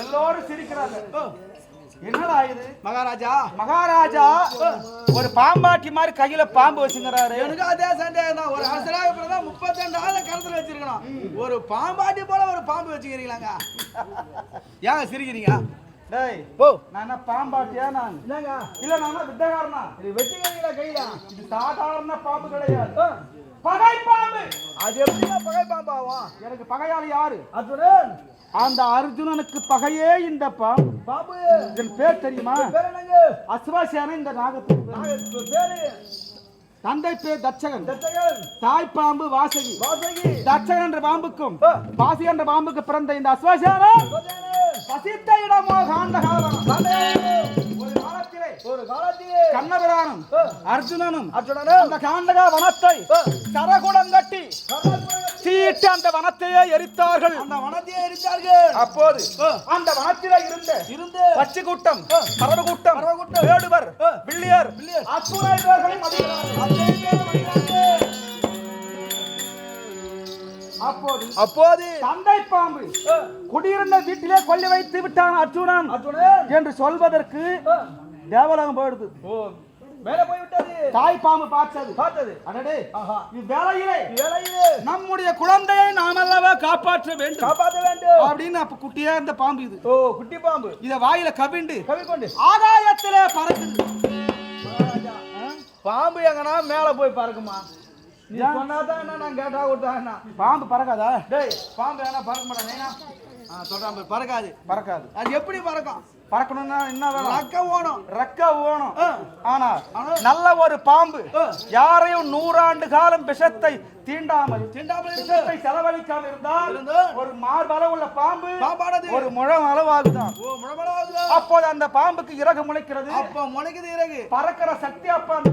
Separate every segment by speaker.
Speaker 1: எல்லோரும் சிரிக்கிறாங்க என்னடா இது?
Speaker 2: மகாராஜா.
Speaker 1: மகாராஜா ஒரு பாம்பாட்டி மாதிரி கையில பாம்பு வச்சுங்கிறாரு.
Speaker 2: எனக்கு அதே சந்தேகம் தான் ஒரு அரசராக தான் முப்பத்தி ஆளை கருத்துல வச்சிருக்கணும். ஒரு பாம்பாட்டி போல ஒரு பாம்பு வச்சுக்கிறீங்களாங்க? ஏங்க சிரிக்கிறீங்க?
Speaker 1: டேய்
Speaker 2: ஓ.
Speaker 1: நான் என்ன பாம்பாட்டியா நான்?
Speaker 2: என்னங்க
Speaker 1: இல்ல நான் வித்தகாரனா?
Speaker 2: இது வச்சுக்கிறீங்களா கையில?
Speaker 1: இது சாதாரண பாம்பு கிடையாது. பகை பாம்பு
Speaker 2: அது எப்படிங்க பகை பாம்பாவும்
Speaker 1: எனக்கு பகையாளி யாரு?
Speaker 2: அத்துடன்
Speaker 1: அந்த அர்ஜுனனுக்கு பகையே இந்த பாம்பு
Speaker 2: பாம்பு
Speaker 1: இதன் பேர் தெரியுமா அஸ்வாசியான இந்த நாகத்துக்கு பேர். தந்தை பேர் தட்சகன். தாய் பாம்பு வாசகி.
Speaker 2: வாசகி.
Speaker 1: தட்சகன் என்ற பாம்புக்கும்
Speaker 2: ஆ.
Speaker 1: வாசி என்ற பாம்புக்கு பிறந்த இந்த அஸ்வாசியான
Speaker 2: சொன்னேனே.
Speaker 1: பசித்த இடமோ காண்ட காலம்
Speaker 2: கண்டே.
Speaker 1: ஒரு காலத்திலே கண்ணபிரானும். அர்ஜுனனும்
Speaker 2: அத்துடனும்
Speaker 1: அந்த காண்டகா வனத்தை
Speaker 2: ஆ.
Speaker 1: சரகுடம் கட்டி தீட்டு அந்த வனத்தையே எரித்தார்கள்
Speaker 2: அந்த வனத்தையே எரித்தார்கள்
Speaker 1: அப்போது. அந்த வனத்திலே இருந்த
Speaker 2: இருந்து
Speaker 1: பச்சை கூட்டம். பறவை கூட்டம்
Speaker 2: பறவை கூட்டம்,
Speaker 1: வேடுவர்.
Speaker 2: அத்தனை பேரும் வழிகிறார்கள்.
Speaker 1: அப்போது
Speaker 2: அப்போது
Speaker 1: தந்தை பாம்பு குடியிருந்த வீட்டிலே கொல்லி வைத்து விட்டான் அர்ஜுனன்
Speaker 2: அத்துடன்
Speaker 1: என்று சொல்வதற்கு தேவலகம் போயிடுது.
Speaker 2: ஓ மேலே போய்விட்டது
Speaker 1: தாய் பாம்பு பார்த்தது.
Speaker 2: பார்த்தது.
Speaker 1: அடடே
Speaker 2: ஆஹா.
Speaker 1: இவ்வேளையிலே
Speaker 2: வேலையிலே.
Speaker 1: நம்முடைய குழந்தையை நாம் அல்லவா காப்பாற்ற வேண்டும்.
Speaker 2: காப்பாற்ற வேண்டும்.
Speaker 1: அப்படின்னு அப்ப குட்டியா இருந்த பாம்பு இது.
Speaker 2: ஓ குட்டி பாம்பு.
Speaker 1: இத வாயில கவிண்டு
Speaker 2: கவி கொண்டு
Speaker 1: ஆகாயத்திலே பறக்குது.
Speaker 2: பாம்பு எங்கனா மேல போய் பறக்குமா? நீ? சொன்னாதான் என்ன நான் கேட்டா கொடுத்தாங்கண்ணா
Speaker 1: பாம்பு பறக்காதா?
Speaker 2: டேய் பாம்பு எங்கனா பறக்க பாரு, பறக்காது.
Speaker 1: பறக்காது.
Speaker 2: அது எப்படி பறக்கும்?
Speaker 1: பறக்கணும்னா என்ன வேணும்?
Speaker 2: ரக்க ஓணும்.
Speaker 1: ரெக்க ஓணும். ஆனா நல்ல ஒரு பாம்பு. யாரையும் நூறாண்டு காலம் விஷத்தை தீண்டாமல்
Speaker 2: தீண்டாமல்.
Speaker 1: விஷத்தை செலவழிக்காமல் இருந்தால்
Speaker 2: இருந்து.
Speaker 1: ஒரு மார்பளவு உள்ள பாம்பு ஒரு முழம் அளவாகுதான். அப்போது அந்த பாம்புக்கு இறகு முளைக்கிறது.
Speaker 2: அப்ப முளைக்குது இறகு.
Speaker 1: பறக்கிற சக்தி அப்ப அந்த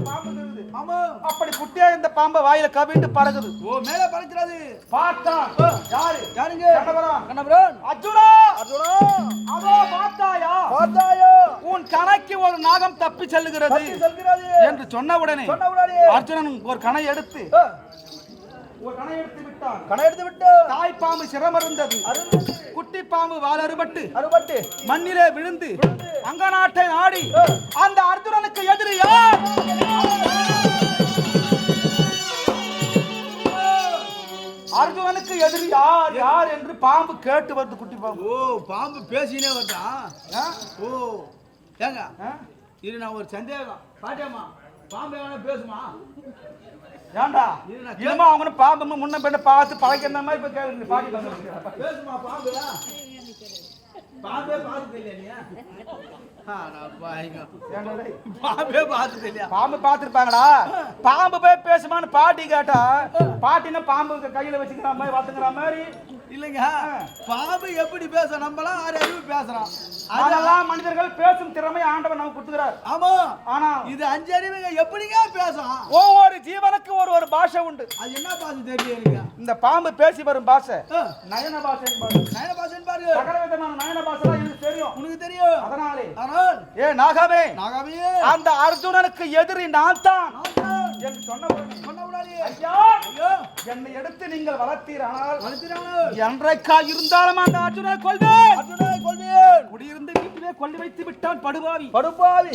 Speaker 2: ஆமா.
Speaker 1: அப்படி குட்டியா இந்த பாம்பை வாயில கவிண்டு பறக்குது.
Speaker 2: ஓ மேல பறக்கிறது.
Speaker 1: பார்த்தா யாரு?
Speaker 2: யாருங்க?
Speaker 1: கண்ணபுரம்.
Speaker 2: கண்ணபுரன்.
Speaker 1: அர்ஜுனா!
Speaker 2: அர்ஜுனா!
Speaker 1: அதோ உன் கணைக்கு ஒரு நாகம் தப்பி செல்லுகிறது. என்று சொன்ன உடனே அர்ஜுனன் ஒரு கணை எடுத்து தாய் பாம்பு சிரமருந்தது. குட்டி பாம்பு வால் அறுபட்டு
Speaker 2: அறுபட்டு.
Speaker 1: மண்ணிலே விழுந்து அங்க நாட்டை நாடி அந்த அர்ஜுனனுக்கு எதிரி யார்? அர்ஜுனனுக்கு எதிரி யார்? யார் என்று பாம்பு கேட்டு வருது குட்டி பாம்பு.
Speaker 2: ஓ பாம்பு பேசினே வருதா? ஓ ஏங்க? இது நான் ஒரு சந்தேகம். பாட்டியம்மா பாம்பு எவனா பேசுமா? நான்
Speaker 1: இனிமே அவங்க பாம்பு முன்ன பின்ன பார்த்து பழக்கிற மாதிரி இப்ப கேளுங்க பாட்டி வந்து
Speaker 2: பேசுமா பாம்பு? பாம்பே பார்த்தது இல்லையா? பாம்பே பார்த்தது இல்லையா
Speaker 1: பாம்பு பார்த்திருப்பாங்கடா. பாம்பு போய் பேசுமான்னு பாட்டி கேட்டா பாட்டினா பாம்பு கையில வச்சுக்கிற மாதிரி வளர்த்துக்கிற மாதிரி
Speaker 2: இல்லைங்க. பாம்பு எப்படி பேச நம்மளாம் ஆறு அறிவு பேசுறோம் அது
Speaker 1: அதெல்லாம் மனிதர்கள் பேசும் திறமை ஆண்டவன் நமக்கு கொடுத்துக்கிறார்.
Speaker 2: ஆமா.
Speaker 1: ஆனா
Speaker 2: இது அஞ்சு அறிவுங்க எப்படிங்க பேசும்
Speaker 1: ஒவ்வொரு ஜீவனுக்கு ஒரு ஒரு பாஷை உண்டு.
Speaker 2: அது என்ன பாசை தெரியல
Speaker 1: இந்த பாம்பு பேசி வரும் பாஷை. நயன பாஷை என்பது.
Speaker 2: நயன பாசன் பாரு.
Speaker 1: சகல விதமான நயன பாஷை எனக்கு தெரியும்.
Speaker 2: உனக்கு தெரியும்.
Speaker 1: அதனாலே.
Speaker 2: ஆனால்
Speaker 1: ஏ நாகமே
Speaker 2: நாகாவே.
Speaker 1: அந்த அர்ஜுனனுக்கு எதிரி நான் தான் என்று சொன்ன என்னை எடுத்து நீங்கள் வளர்த்தீர் ஆனால்
Speaker 2: வளர்த்தினானோ
Speaker 1: என்றைக்கா இருந்தாலும் அந்த அர்ஜுனனை கொள்வேன்
Speaker 2: அர்ஜுனனை கொள்வேன்
Speaker 1: குடியிருந்து வீட்டிலே கொல்லி வைத்து விட்டான் படுபாவி.
Speaker 2: படுப்பாவி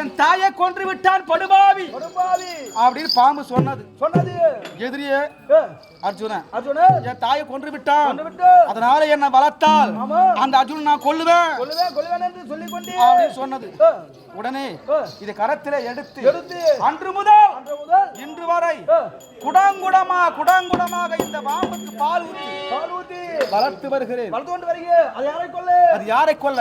Speaker 1: என் தாயை கொன்று விட்டான் படுபாவி.
Speaker 2: படுப்பாவி
Speaker 1: அப்படின்னு பாம்பு சொன்னது.
Speaker 2: சொன்னது.
Speaker 1: எதிரியே அர்ஜுனன்
Speaker 2: அர்ஜுனன்
Speaker 1: என் தாயை கொன்று விட்டான். அதனால என்ன வளர்த்தால். அந்த அர்ஜுனன் நான் கொல்லுவேன்.
Speaker 2: கொள்வேன் கொள்வேன் என்று சொல்லிக் கொண்டே
Speaker 1: அப்படின்னு சொன்னது. உடனே இது கரத்திலே எடுத்து
Speaker 2: எடுத்து.
Speaker 1: அன்று முதல்
Speaker 2: அன்று முதல்.
Speaker 1: இன்று வரை குடாங்குடமா குடாங்குடமாக இந்த பாம்புக்கு பால் ஊற்றி
Speaker 2: பால் ஊத்தி.
Speaker 1: வளர்த்து வருகிறேன்.
Speaker 2: வளர்த்து கொண்டு வருகிறேன். அதை யாரை கொள்ளு
Speaker 1: அது யாரை கொல்ல?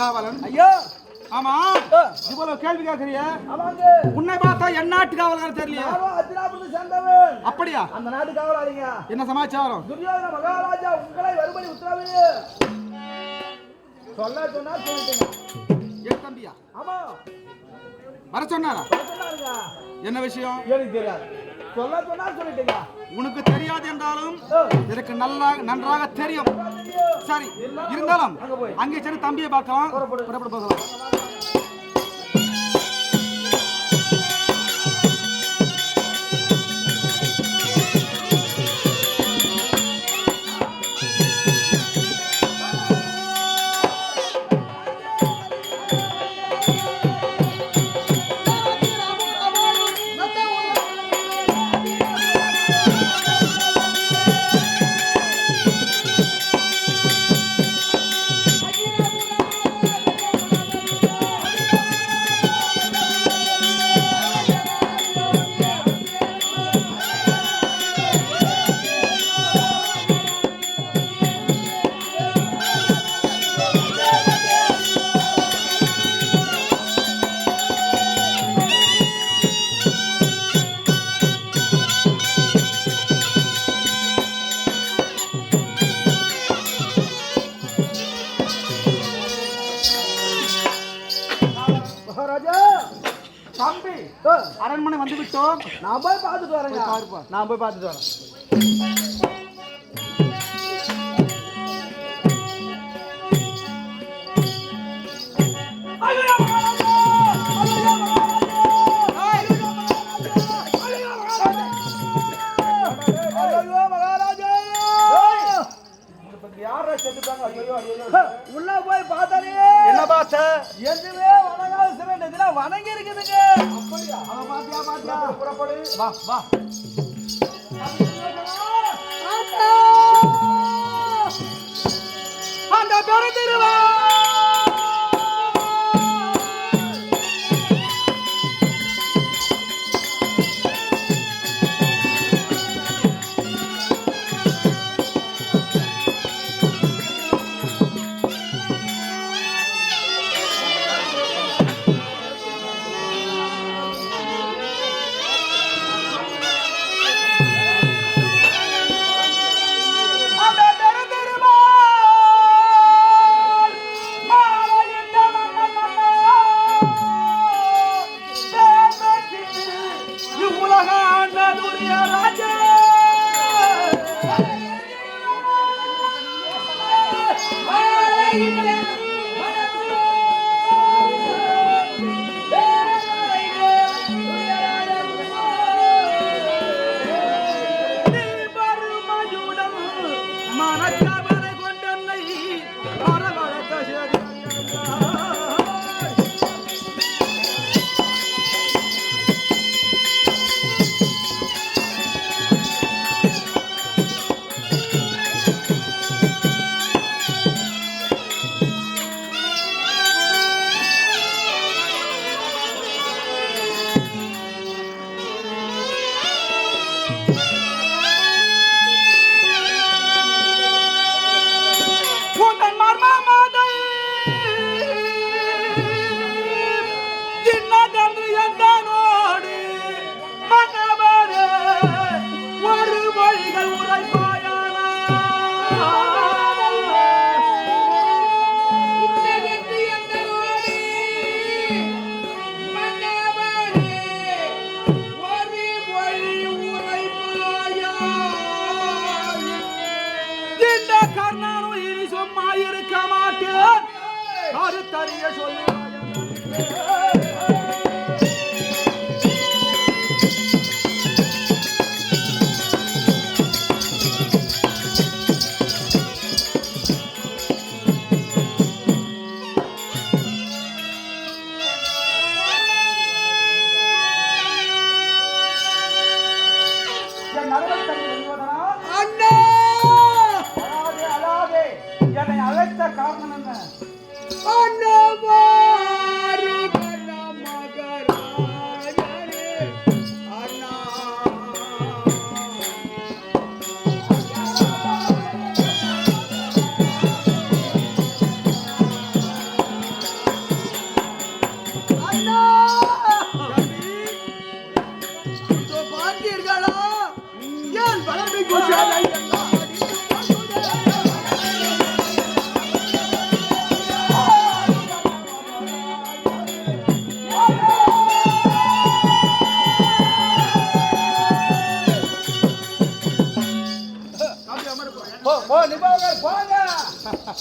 Speaker 1: காவலன் ஐயோ!
Speaker 2: ஆமா இவ்வளவு கேள்வி கேக்குறிய?
Speaker 1: உன்னை பார்த்தா என் நாட்டு காவலர்
Speaker 2: தெரியல
Speaker 1: அப்படியா?
Speaker 2: அந்த நாட்டு காவலாளிங்க.
Speaker 1: என்ன சமாச்சாரம்?
Speaker 2: துரியோதன மகாராஜா உங்களை வரும்படி உத்தரவு. சொல்ல சொன்னா
Speaker 1: என் தம்பியா?
Speaker 2: ஆமா.
Speaker 1: வர சொன்னாரா? என்ன விஷயம்?
Speaker 2: எனக்கு தெரியாது. சொல்ல சொன்னா சொல்லிட்டீங்க.
Speaker 1: உனக்கு தெரியாது என்றாலும் எனக்கு நல்லா நன்றாக தெரியும். சரி இருந்தாலும்
Speaker 2: அங்க
Speaker 1: சென்று தம்பியை பார்க்கலாம்.
Speaker 2: புறப்படு.
Speaker 1: புறப்பட்டு போகலாம் அரண்மனை வந்து விட்டோம்.
Speaker 2: நான் போய் பார்த்துட்டு வரேங்க. நான் போய் பார்த்துட்டு வரேன். உள்ள போய் பார்த்தாலே
Speaker 1: என்ன பார்த்த
Speaker 2: எதுவுமே
Speaker 1: புறப்படு. வா வா. அந்த பெருந்திருவா கர்ணனும் இனி சும்மா இருக்க மாட்டேன். கருத்தறிய சொல்லுவாய்.